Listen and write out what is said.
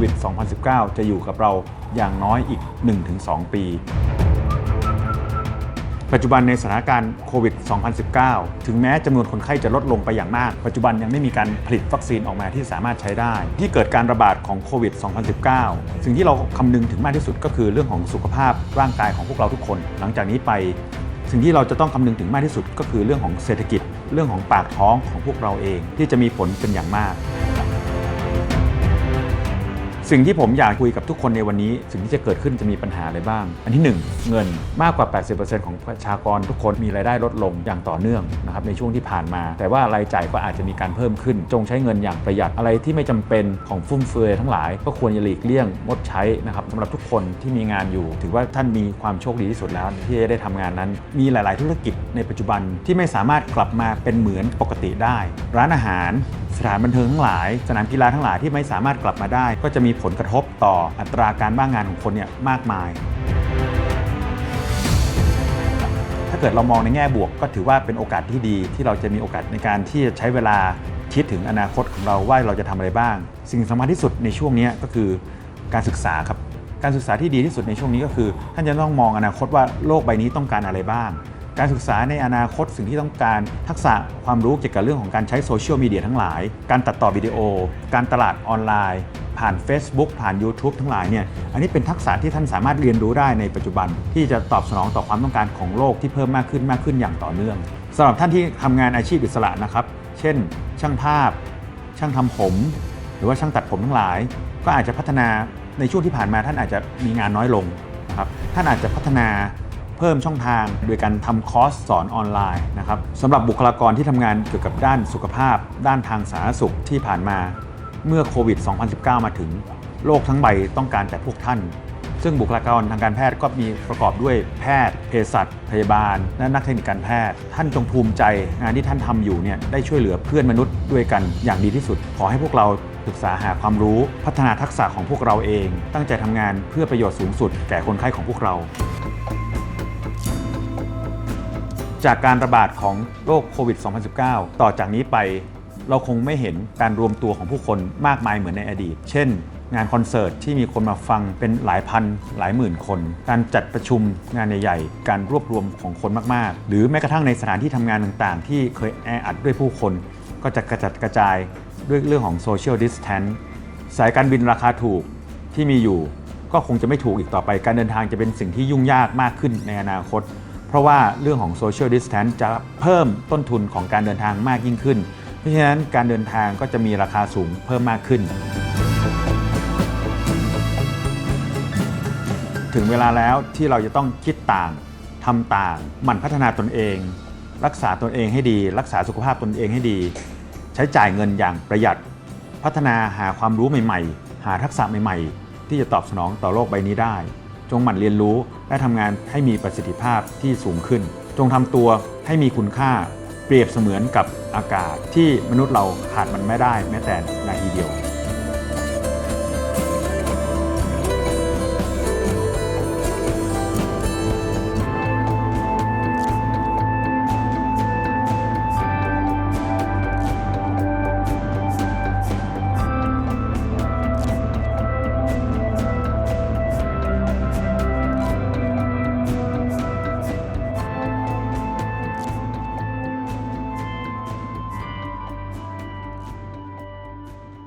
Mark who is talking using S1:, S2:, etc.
S1: วิด 2019 จะอยู่กับเราอย่างน้อยอีก 1-2 ปี ปัจจุบันในสถานการณ์โควิด 2019 ถึงแม้จำนวนคนไข้จะลดลงไปอย่างมาก ปัจจุบันยังไม่มีการผลิตวัคซีนออกมาที่สามารถใช้ได้ ที่เกิดการระบาดของโควิด 2019 สิ่งที่เราคำนึงถึงมากที่สุดก็คือเรื่องของสุขภาพร่างกายของพวกเราทุกคน หลังจากนี้ไปสิ่งที่เราจะต้องคำนึงถึงมากที่สุดก็คือเรื่องของเศรษฐกิจ เรื่องของปากท้องของพวกเราเองที่จะมีผลเป็นอย่างมาก สิ่งที่ผมอยากคุยกับทุกคนในวันนี้ สิ่งที่จะเกิดขึ้นจะมีปัญหาอะไรบ้าง อันที่ 1 เงินมากกว่า 80%ของประชากรทุกคนมีรายได้ลดลงอย่างต่อเนื่องนะครับในช่วงที่ผ่านมา แต่ว่ารายจ่ายก็อาจจะมีการเพิ่มขึ้น จงใช้เงินอย่างประหยัดอะไรที่ไม่จำเป็นของฟุ่มเฟือยทั้งหลาย ก็ควรจะหลีกเลี่ยงงดใช้นะครับสำหรับทุกคนที่มีงานอยู่ ถือว่าท่านมีความโชคดีที่สุดแล้วที่ได้ทำงานนั้น มีหลาย ๆ ธุรกิจในปัจจุบันที่ไม่สามารถกลับมาเป็นเหมือนปกติได้ ร้านอาหาร ถานบันเทิงทั้งหลาย สนามกีฬาทั้งหลายที่ไม่สามารถกลับมาได้ ก็จะมีผลกระทบต่ออัตราการว่างงานของคนเนี่ยมากมาย ถ้าเกิดเรามองในแง่บวก ก็ถือว่าเป็นโอกาสที่ดีที่เราจะมีโอกาสในการที่จะใช้เวลาคิดถึงอนาคตของเราว่าเราจะทำอะไรบ้าง สิ่งสำคัญที่สุดในช่วงนี้ก็คือการศึกษาครับการศึกษาที่ดีที่สุดในช่วงนี้ก็คือ ท่านจะต้องมองอนาคตว่าโลกใบนี้ต้องการอะไรบ้าง การศึกษาในอนาคตสิ่งที่ต้องการทักษะความรู้เกี่ยวกับเรื่องของการใช้โซเชียลมีเดียทั้งหลาย การตัดต่อวิดีโอ การตลาดออนไลน์ ผ่าน Facebook ผ่าน YouTube ทั้งหลายเนี่ยอันนี้เป็นทักษะที่ท่านสามารถเรียนรู้ได้ในปัจจุบัน ที่จะตอบสนองต่อความต้องการของโลกที่เพิ่มมากขึ้นมากขึ้นอย่างต่อเนื่องสำหรับท่านที่ทำงานอาชีพอิสระนะครับ เช่น ช่างภาพ ช่างทำผม หรือว่าช่างตัดผมทั้งหลาย ก็อาจจะพัฒนาในช่วงที่ผ่านมาท่านอาจจะมีงานน้อยลงนะครับท่านอาจจะพัฒนา พิ่มช่องทาง โดยการทำคอร์สสอนออนไลน์นะครับสำหรับบุคลากรที่ทำงานเกี่ยวกับด้านสุขภาพ ด้านทางสาธารณสุขที่ผ่านมา เมื่อโควิด 2019 มาถึง โลกทั้งใบต้องการแต่พวกท่าน ซึ่งบุคลากรทางการแพทย์ก็มีประกอบด้วยแพทย์เภสัชพยาบาล และนักเทคนิคการแพทย์ ท่านจงภูมิใจงานที่ท่านทำอยู่เนี่ยได้ช่วยเหลือเพื่อนมนุษย์ด้วยกันอย่างดีที่สุด ขอให้พวกเราศึกษาหาความรู้พัฒนาทักษะของพวกเราเอง ตั้งใจทำงานเพื่อประโยชน์สูงสุดแก่คนไข้ของพวกเรา จากการระบาดของโรคโควิด 2019 ต่อจากนี้ไปเราคงไม่เห็นการรวมตัวของผู้คนมากมายเหมือนในอดีต เช่น งานคอนเสิร์ตที่มีคนมาฟังเป็นหลายพัน หลายหมื่นคน การจัดประชุมงานใหญ่ๆ การรวบรวมของคนมากๆ หรือแม้กระทั่งในสถานที่ทำงานต่างๆ ที่เคยแออัดด้วยผู้คน ก็จะกระจัดกระจายด้วยเรื่องของโซเชียลดิสแทนสายการบินราคาถูกที่มีอยู่ ก็คงจะไม่ถูกอีกต่อไป การเดินทางจะเป็นสิ่งที่ยุ่งยากมากขึ้นในอนาคต เพราะว่าเรื่องของ Social Distance จะเพิ่มต้นทุนของการเดินทางมากยิ่งขึ้น เพราะฉะนั้นการเดินทางก็จะมีราคาสูงเพิ่มมากขึ้น ถึงเวลาแล้วที่เราจะต้องคิดต่างทำต่างหมั่นพัฒนาตนเอง รักษาตนเองให้ดี รักษาสุขภาพตนเองให้ดี ใช้จ่ายเงินอย่างประหยัด พัฒนาหาความรู้ใหม่ ๆ หาทักษะใหม่ ๆ ที่จะตอบสนองต่อโลกใบนี้ได้ จงหมั่นเรียนรู้ และทำงานให้มีประสิทธิภาพที่สูงขึ้น จงทำตัวให้มีคุณค่า เปรียบเสมือนกับอากาศที่มนุษย์เราขาดมันไม่ได้แม้แต่นาทีเดียว